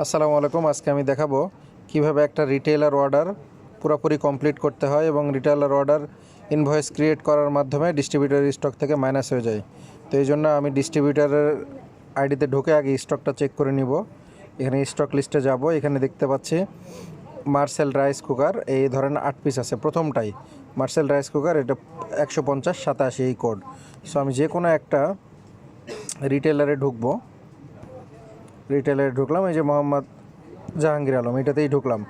আসসালামু আলাইকুম, আজকে আমি দেখাবো কীভাবে একটা রিটেলার অর্ডার পুরোপুরি কমপ্লিট করতে হয় এবং রিটেলার অর্ডার ইনভয়েস ক্রিয়েট করার মাধ্যমে ডিস্ট্রিবিউটার স্টক থেকে মাইনাস হয়ে যায়। তো এই জন্য আমি ডিস্ট্রিবিউটারের আইডিতে ঢুকে আগে স্টকটা চেক করে নিব। এখানে স্টক লিস্টে যাব, এখানে দেখতে পাচ্ছি মার্সেল রাইস কুকার এই ধরনের আট পিস আছে, প্রথমটাই। মার্সেল রাইস কুকার এটা একশো পঞ্চাশ সাতাশি এই কোড সো আমি যে কোনো একটা রিটেলারে ঢুকবো রিটেলে ঢুকলাম, এই যে মোহাম্মদ জাহাঙ্গীর আলম, এটাতেই ঢুকলাম।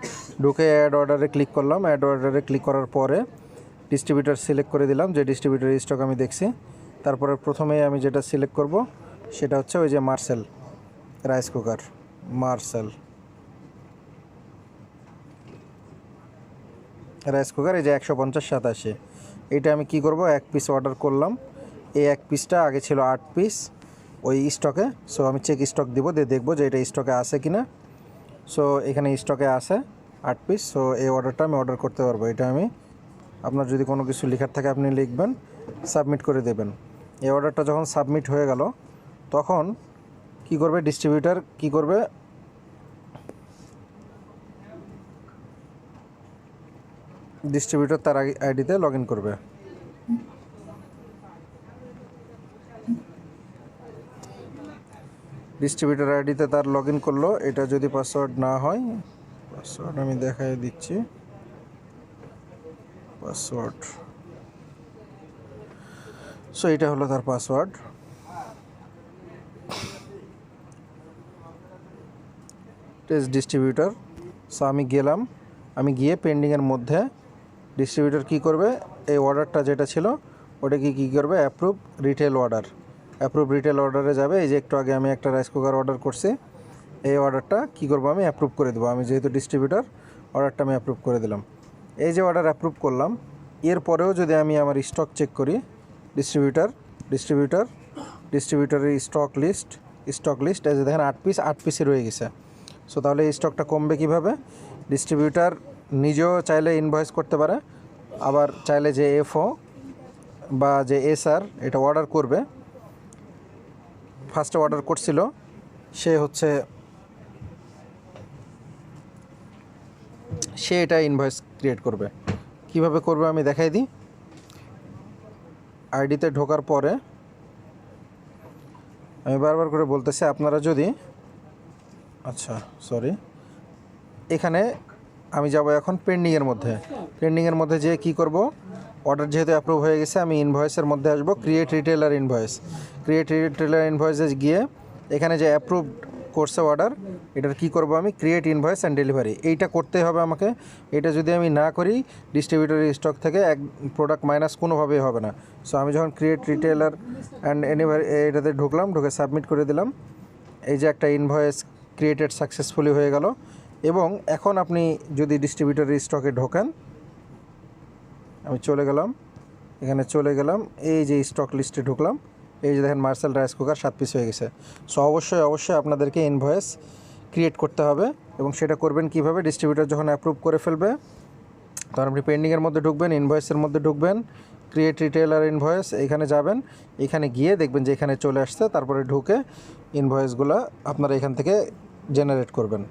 ঢুকে অ্যাড অর্ডারে ক্লিক করলাম। অ্যাড অর্ডারে ক্লিক করার পরে ডিস্ট্রিবিউটার সিলেক্ট করে দিলাম, যে ডিস্ট্রিবিউটার স্টক আমি দেখছি। তারপরে প্রথমেই আমি যেটা সিলেক্ট করব, সেটা হচ্ছে ওই যে Marcel rice cooker Marcel rice cooker এই যে একশো পঞ্চাশ, সাতাশি। এটা আমি কি করব, এক পিস অর্ডার করলাম। এই এক পিসটা আগে ছিল আট পিস ওই স্টকে সো আমি চেক স্টক দিব, দিয়ে দেখব যে এটা স্টকে আছে কি না সো এখানে স্টকে আছে আট পিস সো এই অর্ডারটা আমি অর্ডার করতে পারব। এটা আমি আপনার যদি কোনো কিছু লেখার থাকে, আপনি লিখবেন সাবমিট করে দেবেন। এই অর্ডারটা যখন সাবমিট হয়ে গেল, তখন কি করবে ডিস্ট্রিবিউটার কি করবে? ডিস্ট্রিবিউটার তার আইডিতে লগ ইন করবে। ডিস্ট্রিবিউটার আইডিতে তার লগ ইন করল, এটা যদি পাসওয়ার্ড না হয় পাসওয়ার্ড আমি দেখাই দিচ্ছি। পাসওয়ার্ড সো এটা হলো তার পাসওয়ার্ড টেস্ট ডিস্ট্রিবিউটার সো আমি গেলাম। আমি গিয়ে পেন্ডিংয়ের মধ্যে ডিস্ট্রিবিউটার কি করবে? এই অর্ডারটা যেটা ছিল, ওটাকে কি করবে? Approve retail order approve retail অর্ডারে যাবে। এই যে একটু আগে আমি একটা রাইস কুকার অর্ডার করছি। এই অর্ডারটা কি করব আমি? অ্যাপ্রুভ করে দেবো। আমি যেহেতু ডিস্ট্রিবিউটার অর্ডারটা আমি অ্যাপ্রুভ করে দিলাম। এই যে অর্ডার অ্যাপ্রুভ করলাম এরপরেও যদি আমি আমার স্টক চেক করি ডিস্ট্রিবিউটার ডিস্ট্রিবিউটার ডিস্ট্রিবিউটারের স্টক লিস্ট স্টক লিস্ট এই যে দেখেন আট পিস আট পিসই রয়ে গেছে। সো তাহলে এই স্টকটা কমবে কীভাবে? ডিস্ট্রিবিউটার নিজেও চাইলে ইনভয়েস করতে পারে, আবার চাইলে যে এফও বা যে এসআর এটা অর্ডার করবে। ফার্স্টে অর্ডার করছিল, সে হচ্ছে, সে এটা ইনভয়েস ক্রিয়েট করবে। কীভাবে করবে আমি দেখাই দিই। আইডিতে ঢোকার পরে আমি বারবার করে বলতেছি, আপনারা যদি আচ্ছা সরি এখানে আমি যাব এখন পেন্ডিংয়ের মধ্যে। পেন্ডিংয়ের মধ্যে যেয়ে কী করব? অর্ডার যেহেতু অ্যাপ্রুভ হয়ে গেছে, আমি ইনভয়েসের মধ্যে আসব create retailer invoice create retailer ইনভয়েসে গিয়ে এখানে যে অ্যাপ্রুভ করছে অর্ডার এটার কি করব আমি? ক্রিয়েট ইনভয়েস অ্যান্ড ডেলিভারি এইটা করতে হবে আমাকে। এটা যদি আমি না করি ডিস্ট্রিবিউটরি স্টক থেকে এক প্রোডাক্ট মাইনাস কোনোভাবেই হবে না। সো আমি যখন ক্রিয়েট রিটেলার অ্যান্ড এনিভারি এটাতে ঢুকলাম, ঢুকে সাবমিট করে দিলাম, এই যে একটা ইনভয়েস ক্রিয়েটেড সাকসেসফুলি হয়ে গেল। এবং এখন আপনি যদি ডিস্ট্রিবিউটরি স্টকে ঢোকেন আমি চলে গেলাম। এখানে চলে গেলাম। এই যে স্টক লিস্টে ঢুকলাম। এই যে দেখেন মার্সেল রাইস কুকার সাত পিস হয়ে গেছে। সো অবশ্যই অবশ্যই আপনাদেরকে ইনভয়েস ক্রিয়েট করতে হবে এবং সেটা করবেন কীভাবে? ডিস্ট্রিবিউটর যখন অ্যাপ্রুভ করে ফেলবে, তখন আপনি পেন্ডিংয়ের মধ্যে ঢুকবেন ইনভয়েসের মধ্যে ঢুকবেন ক্রিয়েট রিটেলার ইনভয়েস এখানে যাবেন। এখানে গিয়ে দেখবেন যে এখানে চলে আসছে। তারপরে ঢুকে ইনভয়েসগুলো আপনারা এখান থেকে জেনারেট করবেন।